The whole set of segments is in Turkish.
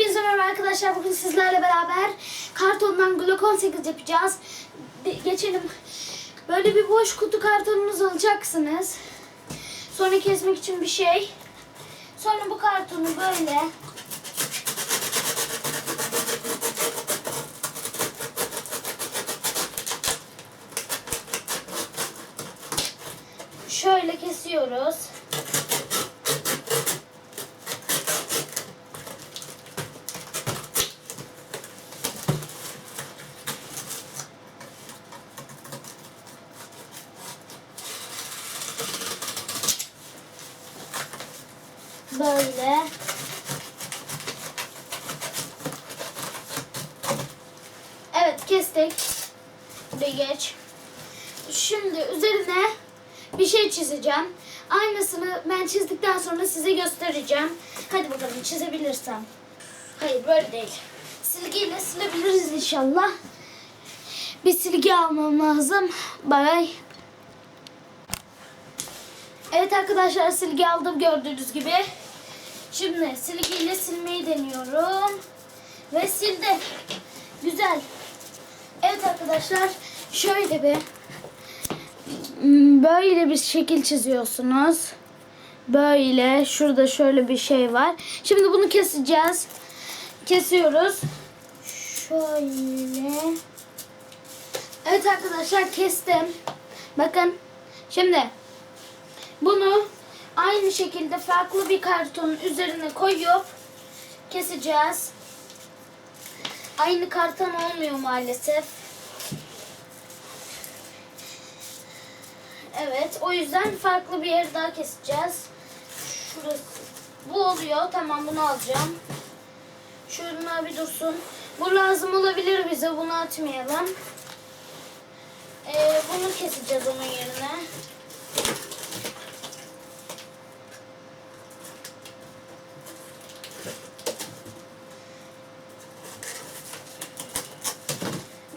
Hepinize merhaba arkadaşlar. Bugün sizlerle beraber kartondan Glock 18 yapacağız. De- geçelim. Böyle bir boş kutu kartonunuzu alacaksınız. Sonra kesmek için bir şey. Sonra bu kartonu böyle şöyle kesiyoruz. Böyle. Evet kestik. Buraya geç. Şimdi üzerine bir şey çizeceğim. Aynısını ben çizdikten sonra size göstereceğim. Hadi bakalım çizebilirsem. Hayır böyle değil. Silgiyle silebiliriz inşallah. Bir silgi almam lazım. Bay. Evet arkadaşlar silgi aldım gördüğünüz gibi. Şimdi silgiyle silmeyi deniyorum. Ve sildim. Güzel. Evet arkadaşlar şöyle bir Hmm, böyle bir şekil çiziyorsunuz. Böyle şurada şöyle bir şey var. Şimdi bunu keseceğiz. Kesiyoruz. Şöyle. Evet arkadaşlar kestim. Bakın. Şimdi bunu aynı şekilde farklı bir kartonun üzerine koyup keseceğiz. Aynı karton olmuyor maalesef. Evet, o yüzden farklı bir yer daha keseceğiz. Şurası. Bu oluyor. Tamam bunu alacağım. Şunlar bir dursun. Bu lazım olabilir bize. Bunu atmayalım. Ee, bunu keseceğiz onun yerine.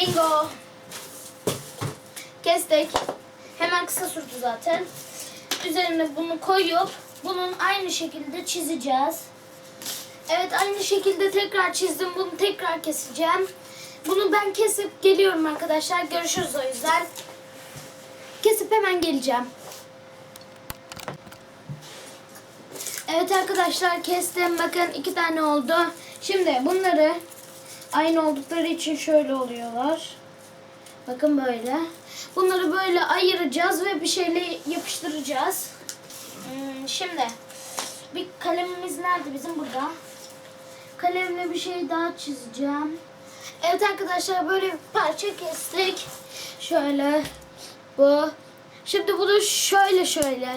Bingo. Kestik. Hemen kısa sürdü zaten. Üzerine bunu koyup bunun aynı şekilde çizeceğiz. Evet aynı şekilde tekrar çizdim. Bunu tekrar keseceğim. Bunu ben kesip geliyorum arkadaşlar. Görüşürüz o yüzden. Kesip hemen geleceğim. Evet arkadaşlar kestim. Bakın iki tane oldu. Şimdi bunları aynı oldukları için şöyle oluyorlar. Bakın böyle. Bunları böyle ayıracağız ve bir şeyle yapıştıracağız. Hmm, şimdi bir kalemimiz nerede bizim burada? Kalemle bir şey daha çizeceğim. Evet arkadaşlar böyle bir parça kestik. Şöyle bu. Şimdi bunu şöyle şöyle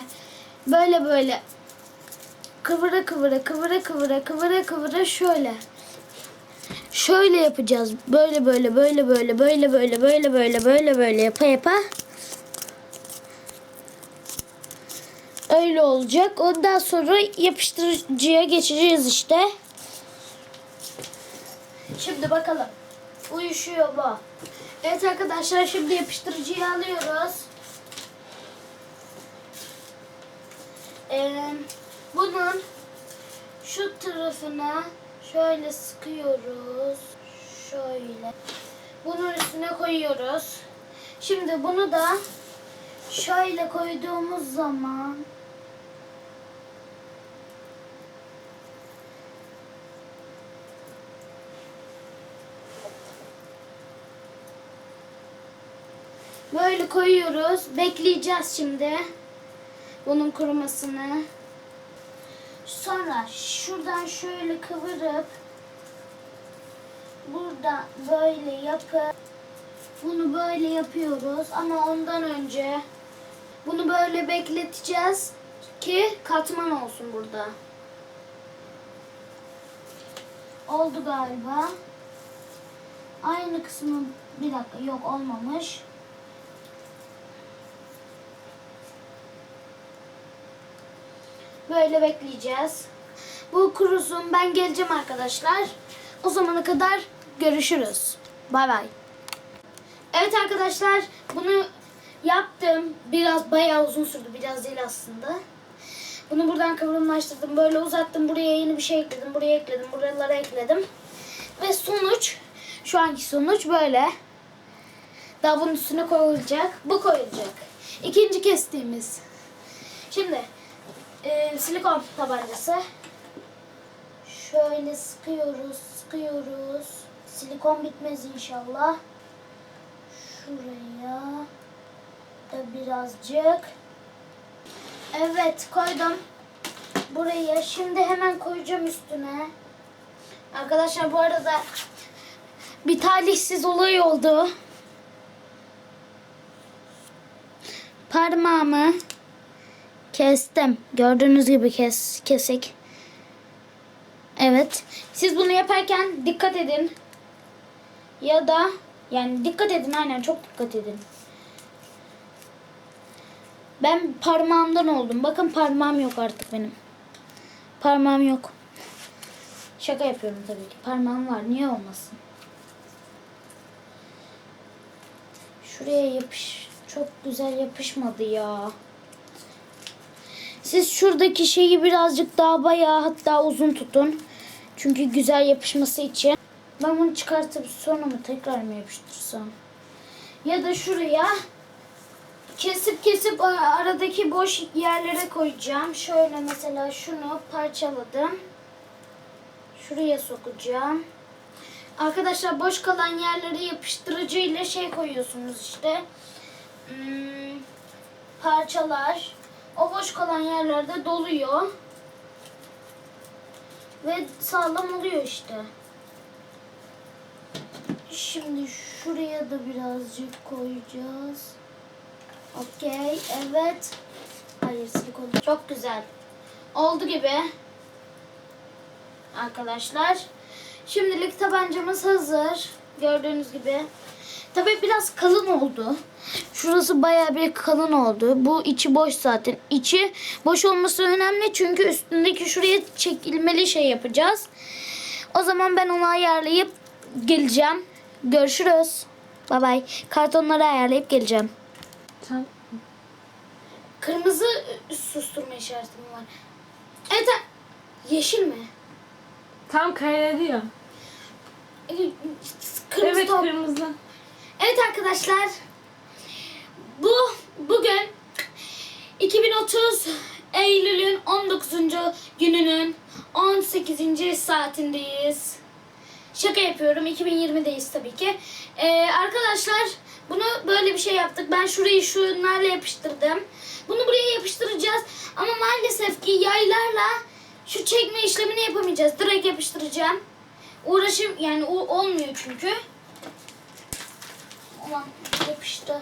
böyle böyle kıvıra kıvıra kıvıra kıvıra kıvıra kıvıra şöyle. Şöyle yapacağız. Böyle böyle böyle böyle böyle böyle böyle böyle böyle böyle yapa yapa. Öyle olacak. Ondan sonra yapıştırıcıya geçeceğiz işte. Şimdi bakalım. Uyuşuyor bu. Evet arkadaşlar şimdi yapıştırıcıyı alıyoruz. Ee, bunun şu tarafına şöyle sıkıyoruz. Şöyle. Bunun üstüne koyuyoruz. Şimdi bunu da şöyle koyduğumuz zaman Böyle koyuyoruz. Bekleyeceğiz şimdi. Bunun kurumasını. Sonra şuradan şöyle kıvırıp burada böyle yapıp bunu böyle yapıyoruz ama ondan önce bunu böyle bekleteceğiz ki katman olsun burada. Oldu galiba. Aynı kısmı bir dakika yok olmamış. Böyle bekleyeceğiz. Bu kurusun. Ben geleceğim arkadaşlar. O zamana kadar görüşürüz. Bay bay. Evet arkadaşlar bunu yaptım. Biraz bayağı uzun sürdü. Biraz değil aslında. Bunu buradan kıvrımlaştırdım. Böyle uzattım. Buraya yeni bir şey ekledim. Buraya ekledim. Buralara ekledim. Ve sonuç şu anki sonuç böyle. Daha bunun üstüne koyulacak. Bu koyulacak. İkinci kestiğimiz. Şimdi e, silikon tabancası. Şöyle sıkıyoruz, sıkıyoruz. Silikon bitmez inşallah. Şuraya da birazcık. Evet koydum. Buraya şimdi hemen koyacağım üstüne. Arkadaşlar bu arada bir talihsiz olay oldu. Parmağımı kestim. Gördüğünüz gibi kes kesik. Evet. Siz bunu yaparken dikkat edin. Ya da yani dikkat edin aynen çok dikkat edin. Ben parmağımdan oldum. Bakın parmağım yok artık benim. Parmağım yok. Şaka yapıyorum tabii ki. Parmağım var. Niye olmasın? Şuraya yapış. Çok güzel yapışmadı ya. Siz şuradaki şeyi birazcık daha bayağı hatta uzun tutun. Çünkü güzel yapışması için. Ben bunu çıkartıp sonra mı tekrar mı yapıştırsam? Ya da şuraya kesip kesip aradaki boş yerlere koyacağım. Şöyle mesela şunu parçaladım. Şuraya sokacağım. Arkadaşlar boş kalan yerleri yapıştırıcı ile şey koyuyorsunuz işte. Hmm, parçalar. O boş kalan yerlerde doluyor. Ve sağlam oluyor işte. Şimdi şuraya da birazcık koyacağız. Okey, evet. Hayır, silikon. Çok güzel. Oldu gibi. Arkadaşlar. Şimdilik tabancamız hazır. Gördüğünüz gibi. Tabii biraz kalın oldu. Şurası bayağı bir kalın oldu. Bu içi boş zaten. İçi boş olması önemli çünkü üstündeki şuraya çekilmeli şey yapacağız. O zaman ben onu ayarlayıp geleceğim. Görüşürüz. Bay bay. Kartonları ayarlayıp geleceğim. Sen Kırmızı susturma işareti mi var? Evet. Yeşil mi? tam kaynadı ya. Kırmızı evet top. kırmızı. Evet arkadaşlar. Bu bugün 2030 Eylül'ün 19. gününün 18. saatindeyiz. Şaka yapıyorum. 2020'deyiz tabii ki. Ee, arkadaşlar bunu böyle bir şey yaptık. Ben şurayı şunlarla yapıştırdım. Bunu buraya yapıştıracağız. Ama maalesef ki yaylarla şu çekme işlemini yapamayacağız. Direkt yapıştıracağım. Uğraşım yani olmuyor çünkü. Ulan yapıştı.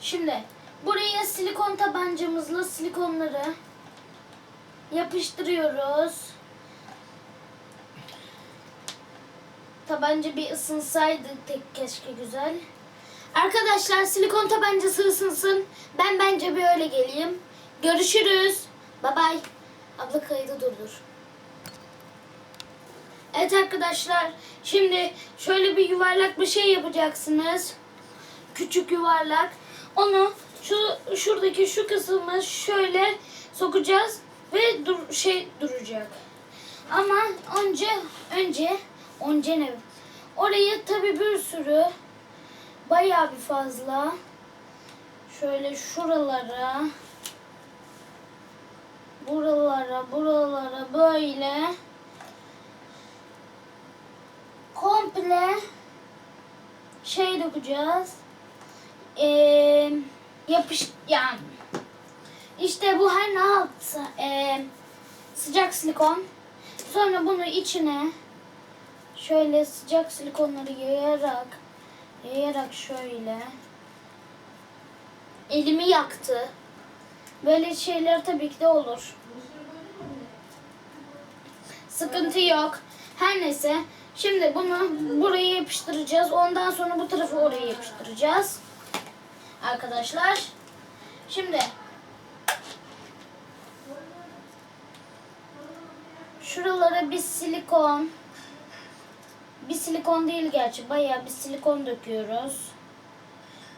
Şimdi buraya silikon tabancamızla silikonları yapıştırıyoruz. Tabanca bir ısınsaydı tek keşke güzel. Arkadaşlar silikon tabancası ısınsın. Ben bence bir öyle geleyim. Görüşürüz. Bye bye. Abla kaydı durdur. Evet arkadaşlar şimdi şöyle bir yuvarlak bir şey yapacaksınız. Küçük yuvarlak. Onu şu şuradaki şu kısmı şöyle sokacağız ve dur şey duracak. Ama önce önce önce ne? Orayı tabi bir sürü bayağı bir fazla şöyle şuralara buralara buralara böyle komple şey dökeceğiz. Ee, yapış yani işte bu her ne yaptı? Ee, sıcak silikon. Sonra bunu içine şöyle sıcak silikonları yayarak yayarak şöyle elimi yaktı. Böyle şeyler tabii ki de olur. Sıkıntı yok. Her neyse. Şimdi bunu buraya yapıştıracağız. Ondan sonra bu tarafı oraya yapıştıracağız. Arkadaşlar. Şimdi şuralara bir silikon bir silikon değil gerçi bayağı bir silikon döküyoruz.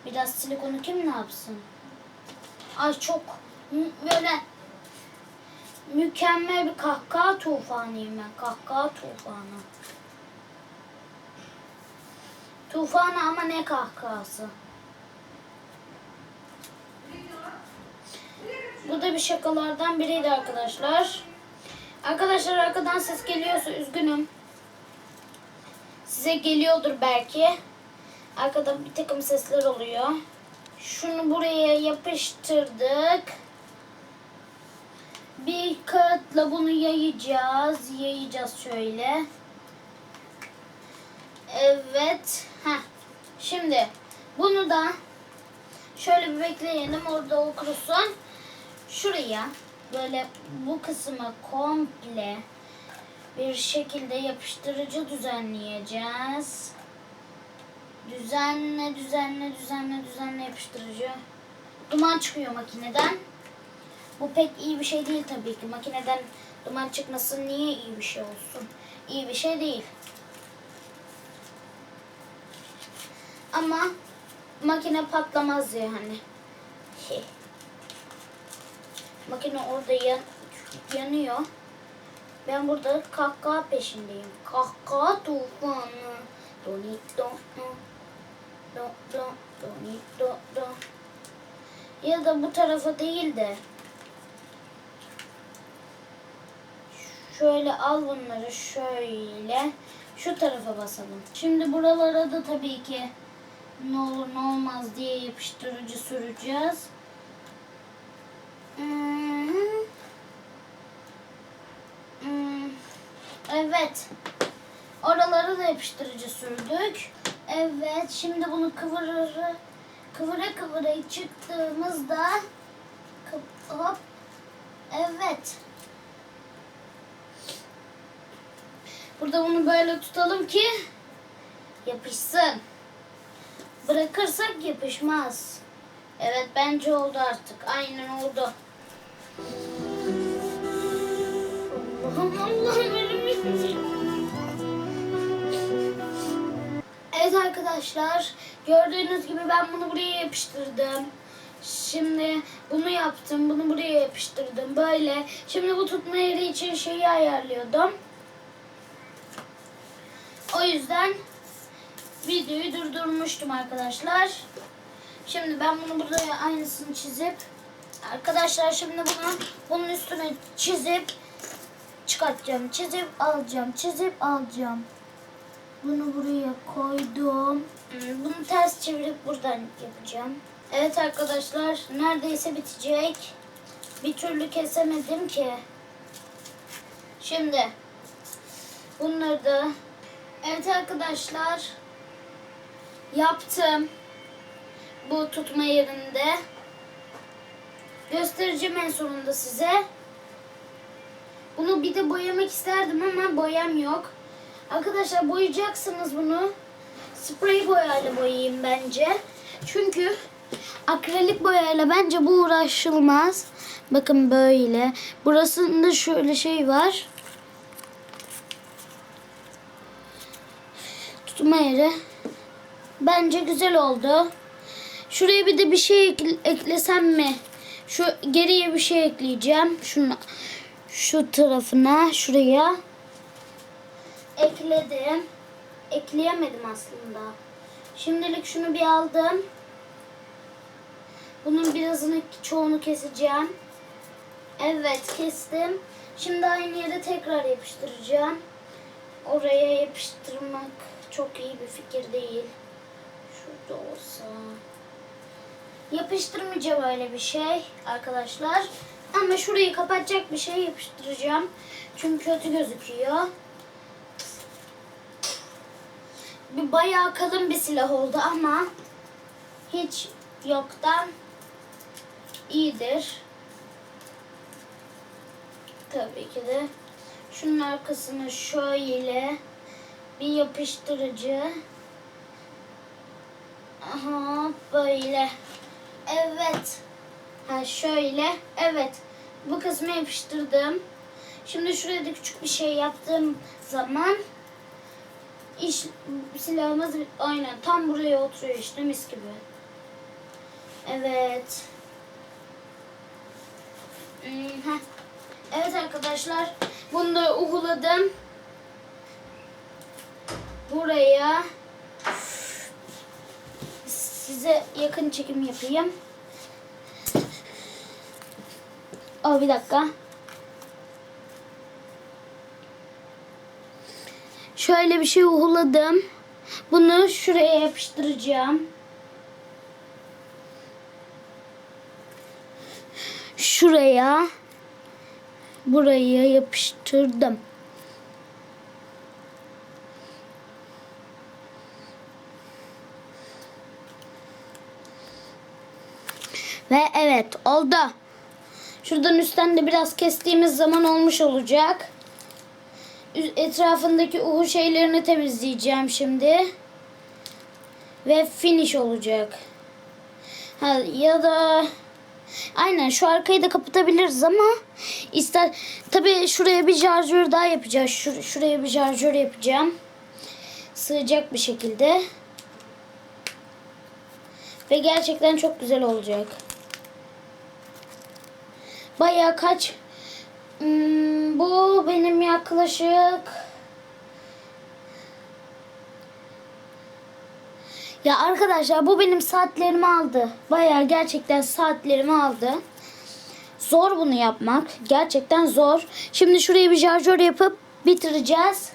Biraz silikonu kim ne yapsın? Ay çok böyle mükemmel bir kahkaha tufanıyım ben. Kahkaha tufanı. Tufanı ama ne kahkahası. Bu da bir şakalardan biriydi arkadaşlar. Arkadaşlar arkadan ses geliyorsa üzgünüm. Size geliyordur belki. Arkada bir takım sesler oluyor. Şunu buraya yapıştırdık. Bir kağıtla bunu yayacağız. Yayacağız şöyle. Evet. Heh. Şimdi bunu da şöyle bir bekleyelim. Orada o kurusun. Şuraya böyle bu kısmı komple bir şekilde yapıştırıcı düzenleyeceğiz. Düzenle, düzenle, düzenle, düzenle yapıştırıcı. Duman çıkıyor makineden. Bu pek iyi bir şey değil tabii ki. Makineden duman çıkması niye iyi bir şey olsun? İyi bir şey değil. Ama makine patlamaz yani. Şey. Makine orada yan, yanıyor. Ben burada kahkaha peşindeyim. Kahkaha tufanı. Doni do do do do doni do do. Ya da bu tarafa değil de şöyle al bunları şöyle şu tarafa basalım. Şimdi buralara da tabii ki ne olur ne olmaz diye yapıştırıcı süreceğiz. Evet. Oralara da yapıştırıcı sürdük. Evet. Şimdi bunu kıvırır, kıvıra kıvıra çıktığımızda hop. Evet. Burada bunu böyle tutalım ki yapışsın. Bırakırsak yapışmaz. Evet bence oldu artık. Aynen oldu. Allah'ım Allah'ım benim Evet arkadaşlar gördüğünüz gibi ben bunu buraya yapıştırdım. Şimdi bunu yaptım. Bunu buraya yapıştırdım. Böyle. Şimdi bu tutma yeri için şeyi ayarlıyordum. O yüzden videoyu durdurmuştum arkadaşlar. Şimdi ben bunu buraya aynısını çizip arkadaşlar şimdi bunu bunun üstüne çizip çıkartacağım. Çizip alacağım. Çizip alacağım. Bunu buraya koydum. Hmm, Bunu ters çevirip buradan yapacağım. Evet arkadaşlar neredeyse bitecek. Bir türlü kesemedim ki. Şimdi bunları da Evet arkadaşlar yaptım. Bu tutma yerinde. Göstereceğim en sonunda size. Bunu bir de boyamak isterdim ama boyam yok. Arkadaşlar boyayacaksınız bunu. Sprey boyayla boyayayım bence. Çünkü akrilik boyayla bence bu uğraşılmaz. Bakın böyle. Burasında şöyle şey var. Tutma yeri. Bence güzel oldu. Şuraya bir de bir şey ekle- eklesem mi? Şu geriye bir şey ekleyeceğim. Şunu şu tarafına şuraya ekledim. Ekleyemedim aslında. Şimdilik şunu bir aldım. Bunun birazını çoğunu keseceğim. Evet kestim. Şimdi aynı yere tekrar yapıştıracağım. Oraya yapıştırmak çok iyi bir fikir değil. Şurada olsa. Yapıştırmayacağım öyle bir şey arkadaşlar. Ama şurayı kapatacak bir şey yapıştıracağım. Çünkü kötü gözüküyor. Bir bayağı kalın bir silah oldu ama hiç yoktan iyidir. Tabii ki de. Şunun arkasını şöyle bir yapıştırıcı. Aha böyle. Evet. Ha şöyle. Evet. Bu kısmı yapıştırdım. Şimdi şuraya da küçük bir şey yaptığım zaman iş silahımız aynen tam buraya oturuyor işte mis gibi. Evet. Hmm, heh. Evet arkadaşlar. Bunu da uhuladım. Buraya size yakın çekim yapayım. Oh bir dakika. Şöyle bir şey uhuladım. Bunu şuraya yapıştıracağım. Şuraya buraya yapıştırdım. Ve evet oldu. Şuradan üstten de biraz kestiğimiz zaman olmuş olacak. Etrafındaki uhu şeylerini temizleyeceğim şimdi. Ve finish olacak. Ha, ya da aynen şu arkayı da kapatabiliriz ama ister tabi şuraya bir şarjör daha yapacağız. Şur- şuraya bir şarjör yapacağım. Sığacak bir şekilde. Ve gerçekten çok güzel olacak. Baya kaç Hmm, bu benim yaklaşık Ya arkadaşlar bu benim saatlerimi aldı. Baya gerçekten saatlerimi aldı. Zor bunu yapmak. Gerçekten zor. Şimdi şuraya bir şarjör yapıp bitireceğiz.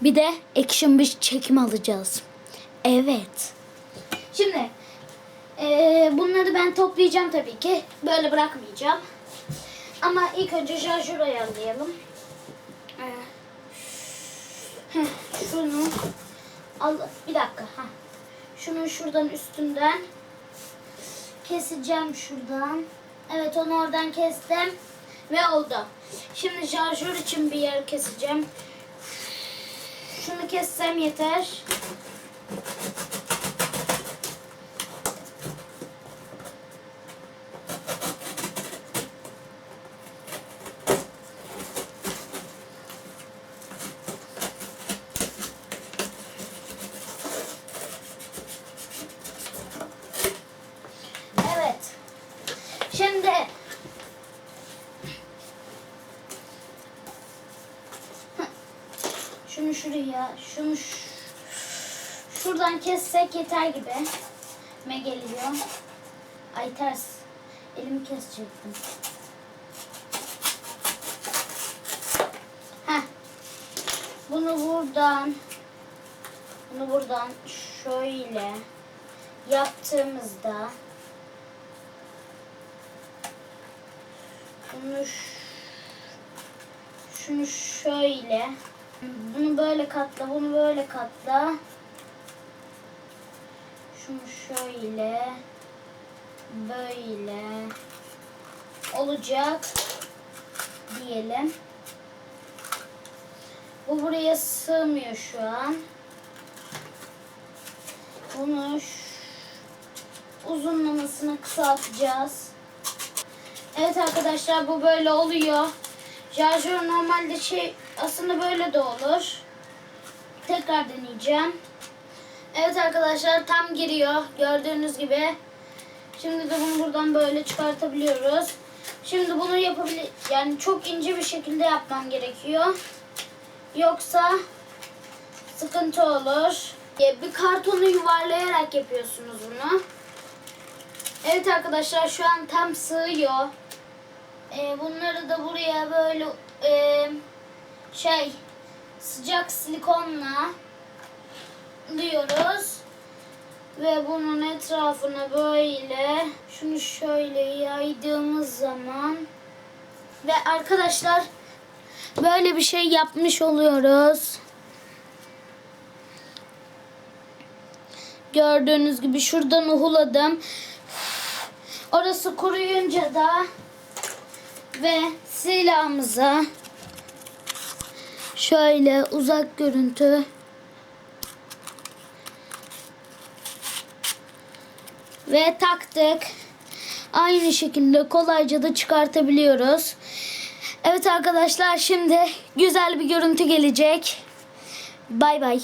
Bir de action bir çekim alacağız. Evet. Şimdi eee, bunları ben toplayacağım tabii ki. Böyle bırakmayacağım. Ama ilk önce şarjör ayarlayalım. Ee, şunu al bir dakika. Ha. Şunu şuradan üstünden keseceğim şuradan. Evet onu oradan kestim ve oldu. Şimdi şarjör için bir yer keseceğim. Şunu kessem yeter. Evet. Şimdi şuraya, şunu şuradan kessek yeter gibi. Me geliyor. Ay ters. Elimi kesecektim. Heh. Bunu buradan bunu buradan şöyle yaptığımızda Bunu şunu şöyle bunu böyle katla, bunu böyle katla. Şunu şöyle böyle olacak diyelim. Bu buraya sığmıyor şu an. Bunu uzunlamasını kısaltacağız. Evet arkadaşlar bu böyle oluyor. Şarjör normalde şey aslında böyle de olur. Tekrar deneyeceğim. Evet arkadaşlar tam giriyor. Gördüğünüz gibi. Şimdi de bunu buradan böyle çıkartabiliyoruz. Şimdi bunu yapabilir yani çok ince bir şekilde yapmam gerekiyor. Yoksa sıkıntı olur. Bir kartonu yuvarlayarak yapıyorsunuz bunu. Evet arkadaşlar şu an tam sığıyor. Ee, bunları da buraya böyle e, şey sıcak silikonla diyoruz. Ve bunun etrafına böyle şunu şöyle yaydığımız zaman ve arkadaşlar böyle bir şey yapmış oluyoruz. Gördüğünüz gibi şuradan uhuladım. Orası kuruyunca da ve silahımıza şöyle uzak görüntü ve taktık. Aynı şekilde kolayca da çıkartabiliyoruz. Evet arkadaşlar şimdi güzel bir görüntü gelecek. Bay bay.